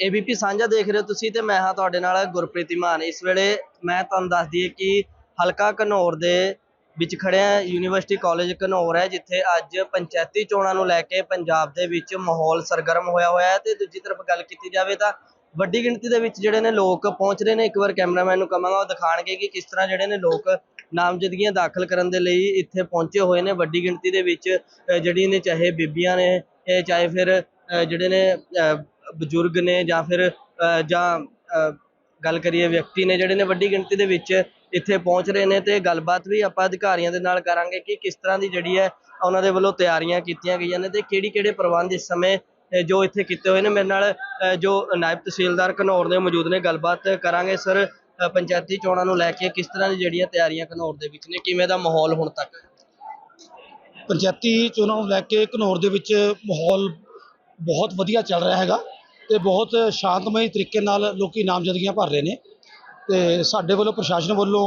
ABP ਸਾਂਝਾ ਦੇਖ ਰਹੇ ਹੋ ਤੁਸੀਂ ਤੇ ਮੈਂ ਹਾਂ ਤੁਹਾਡੇ ਨਾਲ ਗੁਰਪ੍ਰੀਤ ਇਮਾਨ ਇਸ ਵੇਲੇ ਮੈਂ ਤੁਹਾਨੂੰ ਦੱਸ ਦਈਏ ਕਿ ਹਲਕਾ ਘਨੌਰ ਦੇ ਵਿੱਚ ਖੜਿਆ ਯੂਨੀਵਰਸਿਟੀ ਕਾਲਜ ਘਨੌਰ ਹੈ, ਜਿੱਥੇ ਅੱਜ ਪੰਚਾਇਤੀ ਚੋਣਾਂ ਨੂੰ ਲੈ ਕੇ ਪੰਜਾਬ ਦੇ ਵਿੱਚ ਮਾਹੌਲ ਸਰਗਰਮ ਹੋਇਆ ਹੋਇਆ ਹੈ ਤੇ ਦੂਜੀ ਤਰਫ ਗੱਲ ਕੀਤੀ ਜਾਵੇ ਤਾਂ ਵੱਡੀ ਗਿਣਤੀ ਦੇ ਵਿੱਚ ਜਿਹੜੇ ਨੇ ਲੋਕ ਪਹੁੰਚ ਰਹੇ ਨੇ। ਇੱਕ ਵਾਰ ਕੈਮਰਾਮੈਨ ਨੂੰ ਕਹਾਂਗਾ ਉਹ ਦਿਖਾਣਗੇ ਕਿ ਕਿਸ ਤਰ੍ਹਾਂ ਜਿਹੜੇ ਨੇ ਲੋਕ ਨਾਮਜ਼ਦਗੀਆਂ ਦਾਖਲ ਕਰਨ ਦੇ ਲਈ ਇੱਥੇ ਪਹੁੰਚੇ ਹੋਏ ਨੇ। ਵੱਡੀ ਗਿਣਤੀ ਦੇ ਵਿੱਚ ਜਿਹੜੀ ਨੇ ਚਾਹੇ ਬੀਬੀਆਂ ਨੇ ਚਾਹੇ ਫਿਰ ਜਿਹੜੇ ਨੇ ਬਜ਼ੁਰਗ ਨੇ ਜਾਂ ਫਿਰ ਜਾਂ ਗੱਲ ਕਰੀਏ ਵਿਅਕਤੀ ਨੇ ਜਿਹੜੇ ਨੇ ਵੱਡੀ ਗਿਣਤੀ ਦੇ ਵਿੱਚ ਇੱਥੇ ਪਹੁੰਚ ਰਹੇ ਨੇ ਤੇ ਗੱਲਬਾਤ ਵੀ ਆਪਾਂ ਅਧਿਕਾਰੀਆਂ ਦੇ ਨਾਲ ਕਰਾਂਗੇ ਕਿ ਕਿਸ ਤਰ੍ਹਾਂ ਦੀ ਜਿਹੜੀ ਹੈ ਉਹਨਾਂ ਦੇ ਵੱਲੋਂ ਤਿਆਰੀਆਂ ਕੀਤੀਆਂ ਗਈਆਂ ਨੇ ਤੇ ਕਿਹੜੀ ਕਿਹੜੇ ਪ੍ਰਬੰਧ ਇਸ ਸਮੇਂ ਜੋ ਇੱਥੇ ਕੀਤੇ ਹੋਏ ਨੇ। ਮੇਰੇ ਨਾਲ ਜੋ ਨਾਇਬ ਤਹਿਸੀਲਦਾਰ ਘਨੌਰ ਦੇ ਮੌਜੂਦ ਨੇ, ਗੱਲਬਾਤ ਕਰਾਂਗੇ ਸਰ। ਪੰਚਾਇਤੀ ਚੋਣਾਂ ਨੂੰ ਲੈ ਕੇ ਕਿਸ ਤਰ੍ਹਾਂ ਦੀ ਜਿਹੜੀਆਂ ਤਿਆਰੀਆਂ ਘਨੌਰ ਦੇ ਵਿੱਚ ਨੇ, ਕਿਵੇਂ ਦਾ ਮਾਹੌਲ ਹੁਣ ਤੱਕ? ਪੰਚਾਇਤੀ ਚੋਣਾਂ ਨੂੰ ਲੈ ਕੇ ਘਨੌਰ ਦੇ ਵਿੱਚ ਮਾਹੌਲ ਬਹੁਤ ਵਧੀਆ ਚੱਲ ਰਿਹਾ ਹੈਗਾ। ਤੇ ਬਹੁਤ ਸ਼ਾਂਤਮਈ ਤਰੀਕੇ ਨਾਲ ਲੋਕੀ ਨਾਮਜ਼ਦਗੀਆਂ ਭਰ ਰਹੇ ਨੇ। ਤੇ ਸਾਡੇ ਵੱਲੋਂ ਪ੍ਰਸ਼ਾਸਨ ਵੱਲੋਂ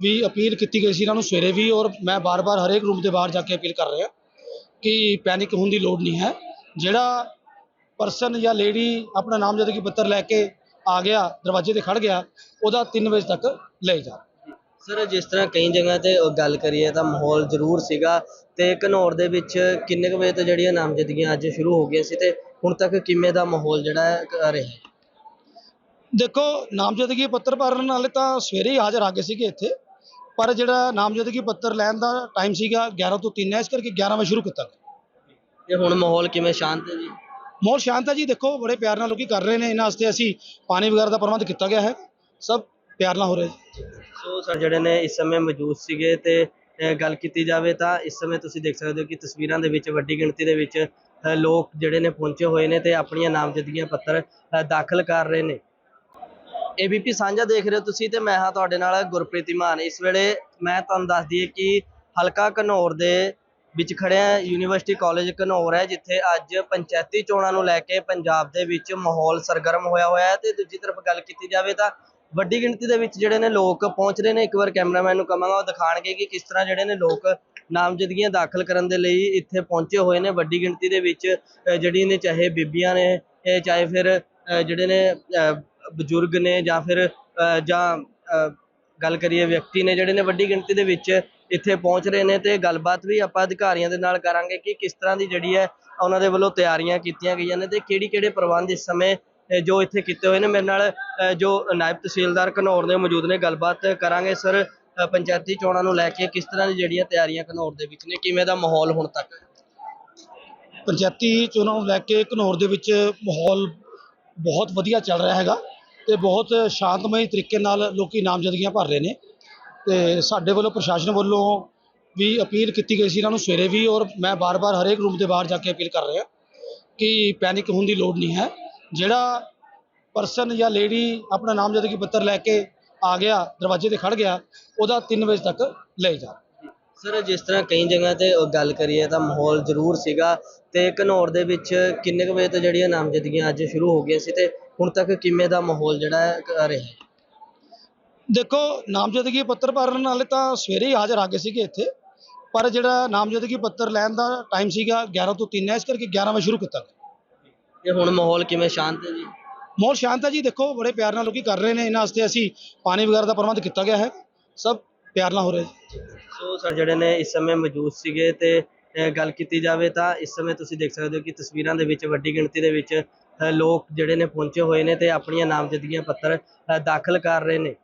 ਵੀ ਅਪੀਲ ਕੀਤੀ ਗਈ ਸੀ ਇਹਨਾਂ ਨੂੰ ਸਵੇਰੇ ਵੀ ਔਰ ਮੈਂ ਬਾਰ-ਬਾਰ ਹਰੇਕ ਰੂਮ ਦੇ ਬਾਹਰ ਜਾ ਕੇ ਅਪੀਲ ਕਰ ਰਿਹਾ ਕਿ ਪੈਨਿਕ ਹੋਣ ਦੀ ਲੋੜ ਨਹੀਂ ਹੈ। ਜਿਹੜਾ ਪਰਸਨ ਜਾਂ ਲੇਡੀ ਆਪਣਾ ਨਾਮਜ਼ਦਗੀ ਪੱਤਰ ਲੈ ਕੇ ਆ ਗਿਆ, ਦਰਵਾਜ਼ੇ ਤੇ ਖੜ ਗਿਆ, ਉਹਦਾ 3 ਵਜੇ ਤੱਕ ਲੈ ਜਾ ਸਰ, ਜਿਸ ਤਰ੍ਹਾਂ ਕਈ ਜਗ੍ਹਾ ਤੇ ਗੱਲ ਕਰੀਏ ਤਾਂ ਮਾਹੌਲ ਜ਼ਰੂਰ ਸੀਗਾ ਤੇ ਘਨੌਰ ਦੇ ਵਿੱਚ ਕਿੰਨੇ ਕੁ ਵਜੇ ਤੋਂ ਜਿਹੜੀਆਂ ਨਾਮਜ਼ਦਗੀਆਂ ਅੱਜ ਸ਼ੁਰੂ ਹੋ ਗਈਆਂ ਸੀ ਤੇ ਹੁਣ ਤੱਕ ਕਿਵੇਂ ਦਾ ਮਾਹੌਲ ਜਿਹੜਾ ਹੈ ਰਿਹਾ? ਦੇਖੋ ਨਾਮਜ਼ਦਗੀ ਪੱਤਰ ਭਰਨ ਵਾਲੇ ਤਾਂ ਸਵੇਰੇ ਹੀ ਹਾਜ਼ਰ ਆ ਗਏ ਸੀਗੇ ਇੱਥੇ। ਪਰ ਜਿਹੜਾ ਨਾਮਜ਼ਦਗੀ ਪੱਤਰ ਲੈਣ ਦਾ ਟਾਈਮ ਸੀਗਾ 11 ਤੋਂ 3 ਹੈ ਇਸ ਕਰਕੇ 11 ਵਜੇ ਸ਼ੁਰੂ ਕੀਤਾ। ਤੇ ਹੁਣ ਮਾਹੌਲ ਕਿਵੇਂ? ਸ਼ਾਂਤ ਹੈ ਜੀ? ਮਾਹੌਲ ਸ਼ਾਂਤ ਹੈ ਜੀ। ਦੇਖੋ ਬੜੇ ਪਿਆਰ ਨਾਲ ਲੋਕੀ ਕਰ ਰਹੇ ਨੇ। ਇਹਨਾਂ ਵਾਸਤੇ ਅਸੀਂ ਪਾਣੀ ਵਗੈਰਾ ਦਾ ਪ੍ਰਬੰਧ ਕੀਤਾ ਗਿਆ ਹੈ। ਸਭ ਪਿਆਰ ਨਾਲ ਹੋ ਰਿਹਾ ਸੋ ਸਰ ਜਿਹੜੇ ਨੇ ਇਸ ਸਮੇਂ ਮੌਜੂਦ ਸੀਗੇ ਤੇ ਗੱਲ ਕੀਤੀ ਜਾਵੇ ਤਾਂ ਇਸ ਸਮੇਂ ਤੁਸੀਂ ਦੇਖ ਸਕਦੇ ਹੋ ਕਿ ਤਸਵੀਰਾਂ ਦੇ ਵਿੱਚ ਵੱਡੀ ਗਿਣਤੀ ਦੇ ਵਿੱਚ ਲੋਕ ਜਿਹੜੇ ਨੇ ਪਹੁੰਚੇ ਹੋਏ ਨੇ ਤੇ ਆਪਣੀਆਂ ਨਾਮਜ਼ਦਗੀਆਂ ਪੱਤਰ ਦਾਖਲ ਕਰ ਰਹੇ ਨੇ। ਏਬੀਪੀ ਸਾਂਝਾ ਦੇਖ ਰਹੇ ਹੋ ਤੁਸੀਂ ਤੇ ਮੈਂ ਹਾਂ ਤੁਹਾਡੇ ਨਾਲ ਗੁਰਪ੍ਰੀਤ ਮਾਨ। ਇਸ ਵੇਲੇ ਮੈਂ ਤੁਹਾਨੂੰ ਦੱਸ ਦਈਏ ਕਿ ਹਲਕਾ ਘਨੌਰ ਦੇ ਵਿੱਚ ਖੜਿਆ ਯੂਨੀਵਰਸਿਟੀ ਕਾਲਜ ਘਨੌਰ ਹੈ, ਜਿੱਥੇ ਅੱਜ ਪੰਚਾਇਤੀ ਚੋਣਾਂ ਨੂੰ ਲੈ ਕੇ ਪੰਜਾਬ ਦੇ ਵਿੱਚ ਮਾਹੌਲ ਸਰਗਰਮ ਹੋਇਆ ਹੋਇਆ ਹੈ ਤੇ ਦੂਜੀ ਤਰਫ ਗੱਲ ਕੀਤੀ ਜਾਵੇ ਤਾਂ ਵੱਡੀ ਗਿਣਤੀ ਦੇ ਵਿੱਚ ਜਿਹੜੇ ਨੇ ਲੋਕ ਪਹੁੰਚ ਰਹੇ ਨੇ। ਇੱਕ ਵਾਰ ਕੈਮਰਾਮੈਨ ਨੂੰ ਕਹਾਂਗਾ ਉਹ ਦਿਖਾਣਗੇ ਕਿ ਕਿਸ ਤਰ੍ਹਾਂ ਜਿਹੜੇ ਨੇ ਲੋਕ ਨਾਮਜ਼ਦਗੀਆਂ ਦਾਖਲ ਕਰਨ ਦੇ ਲਈ ਇੱਥੇ ਪਹੁੰਚੇ ਹੋਏ ਨੇ। ਵੱਡੀ ਗਿਣਤੀ ਦੇ ਵਿੱਚ ਜਿਹੜੀ ਨੇ ਚਾਹੇ ਬੀਬੀਆਂ ਨੇ ਚਾਹੇ ਫਿਰ ਜਿਹੜੇ ਨੇ ਬਜ਼ੁਰਗ ਨੇ ਜਾਂ ਫਿਰ ਜਾਂ ਗੱਲ ਕਰੀਏ ਵਿਅਕਤੀ ਨੇ, ਜਿਹੜੇ ਨੇ ਵੱਡੀ ਗਿਣਤੀ ਦੇ ਵਿੱਚ ਇੱਥੇ ਪਹੁੰਚ ਰਹੇ ਨੇ ਤੇ ਗੱਲਬਾਤ ਵੀ ਆਪਾਂ ਅਧਿਕਾਰੀਆਂ ਦੇ ਨਾਲ ਕਰਾਂਗੇ ਕਿ ਕਿਸ ਤਰ੍ਹਾਂ ਦੀ ਜਿਹੜੀ ਹੈ ਉਹਨਾਂ ਦੇ ਵੱਲੋਂ ਤਿਆਰੀਆਂ ਕੀਤੀਆਂ ਗਈਆਂ ਨੇ ਤੇ ਕਿਹੜੀ ਕਿਹੜੇ ਪ੍ਰਬੰਧ ਇਸ ਸਮੇਂ ਜੋ ਇੱਥੇ ਕੀਤੇ ਹੋਏ ਨੇ। ਮੇਰੇ ਨਾਲ ਜੋ ਨਾਇਬ ਤਹਿਸੀਲਦਾਰ ਘਨੌਰ ਦੇ ਮੌਜੂਦ ਨੇ, ਗੱਲਬਾਤ ਕਰਾਂਗੇ। ਸਰ ਅ, ਪੰਚਾਇਤੀ ਚੋਣਾਂ ਨੂੰ ਲੈ ਕੇ ਕਿਸ ਤਰ੍ਹਾਂ ਦੀ ਜਿਹੜੀਆਂ ਤਿਆਰੀਆਂ ਘਨੌਰ ਦੇ ਵਿੱਚ ਨੇ ਕਿਵੇਂ ਦਾ ਮਾਹੌਲ ਹੁਣ ਤੱਕ? ਪੰਚਾਇਤੀ ਚੋਣਾਂ ਨੂੰ ਲੈ ਕੇ ਘਨੌਰ ਦੇ ਵਿੱਚ ਮਾਹੌਲ ਬਹੁਤ ਵਧੀਆ ਚੱਲ ਰਿਹਾ ਹੈਗਾ ਤੇ ਬਹੁਤ ਸ਼ਾਂਤਮਈ ਤਰੀਕੇ ਨਾਲ ਲੋਕੀ ਨਾਮਜ਼ਦਗੀਆਂ ਭਰ ਰਹੇ ਨੇ ਤੇ ਸਾਡੇ ਵੱਲੋਂ ਪ੍ਰਸ਼ਾਸਨ ਵੱਲੋਂ ਵੀ ਅਪੀਲ ਕੀਤੀ ਗਈ ਸੀ ਇਹਨਾਂ ਨੂੰ ਸਵੇਰੇ ਵੀ ਔਰ ਮੈਂ ਬਾਰ-ਬਾਰ ਹਰੇਕ ਰੂਮ ਦੇ ਬਾਹਰ ਜਾ ਕੇ ਅਪੀਲ ਕਰ ਰਿਹਾ ਕਿ ਪੈਨਿਕ ਹੋਣ ਦੀ ਲੋੜ ਨਹੀਂ ਹੈ। ਜਿਹੜਾ ਪਰਸਨ ਜਾਂ ਲੇਡੀ ਆਪਣਾ ਨਾਮਜ਼ਦਗੀ ਪੱਤਰ ਲੈ ਕੇ ਆ ਗਿਆ ਦਰਵਾਜ਼ੇ ਤੇ ਖੜ ਗਿਆ ਉਹਦਾ 3 ਵਜੇ ਤੱਕ ਲੈ ਜਾ। ਸਰ ਜਿਸ ਤਰ੍ਹਾਂ ਕਈ ਜਗ੍ਹਾ ਤੇ ਗੱਲ ਕਰੀਏ ਤਾਂ ਮਾਹੌਲ ਜ਼ਰੂਰ ਸੀਗਾ ਤੇ ਘਨੌਰ ਦੇ ਵਿੱਚ ਕਿੰਨੇ ਕੁ ਵਜੇ ਤੋਂ ਜਿਹੜੀਆਂ ਨਾਮਜ਼ਦਗੀਆਂ ਅੱਜ ਸ਼ੁਰੂ ਹੋ ਗਈਆਂ ਸੀ ਤੇ ਹੁਣ ਤੱਕ ਕਿਵੇਂ ਦਾ ਮਾਹੌਲ ਜਿਹੜਾ ਹੈ ਰਿਹਾ? ਦੇਖੋ ਨਾਮਜ਼ਦਗੀ ਪੱਤਰ ਭਰਨ ਵਾਲੇ ਤਾਂ ਸਵੇਰੇ ਹੀ ਹਾਜ਼ਰ ਆ ਗਏ ਸੀਗੇ ਇੱਥੇ ਪਰ ਜਿਹੜਾ ਨਾਮਜ਼ਦਗੀ ਪੱਤਰ ਲੈਣ ਦਾ ਟਾਈਮ ਸੀਗਾ 11 ਤੋਂ 3 ਹੈ ਇਸ ਕਰਕੇ 11 ਵਜੇ ਸ਼ੁਰੂ ਕੀਤਾ। ਤੇ ਹੁਣ ਮਾਹੌਲ ਕਿਵੇਂ ਸ਼ਾਂਤ ਹੈ ਜੀ? ਮਾਹੌਲ ਸ਼ਾਂਤ ਹੈ ਜੀ ਦੇਖੋ, ਬੜੇ ਪਿਆਰ ਨਾਲ ਲੋਕੀ ਕਰ ਰਹੇ ਨੇ, ਇਹਨਾਂ ਵਾਸਤੇ ਅਸੀਂ ਪਾਣੀ ਵਗੈਰਾ ਦਾ ਪ੍ਰਬੰਧ ਕੀਤਾ ਗਿਆ ਹੈ। ਸਭ ਪਿਆਰ ਨਾਲ ਹੋ ਰਿਹਾ ਜੀ। ਸੋ ਸਰ, ਜਿਹੜੇ ਨੇ ਇਸ ਸਮੇਂ ਮੌਜੂਦ ਸੀਗੇ ਤੇ ਗੱਲ ਕੀਤੀ ਜਾਵੇ ਤਾਂ ਇਸ ਸਮੇਂ ਤੁਸੀਂ ਦੇਖ ਸਕਦੇ ਹੋ ਕਿ ਤਸਵੀਰਾਂ ਦੇ ਵਿੱਚ, ਵੱਡੀ ਗਿਣਤੀ ਦੇ ਵਿੱਚ ਲੋਕ ਜਿਹੜੇ ਨੇ ਪਹੁੰਚੇ ਹੋਏ ਨੇ ਤੇ ਆਪਣੀਆਂ ਨਾਮਜ਼ਦਗੀਆਂ ਪੱਤਰ ਦਾਖਲ ਕਰ ਰਹੇ ਨੇ।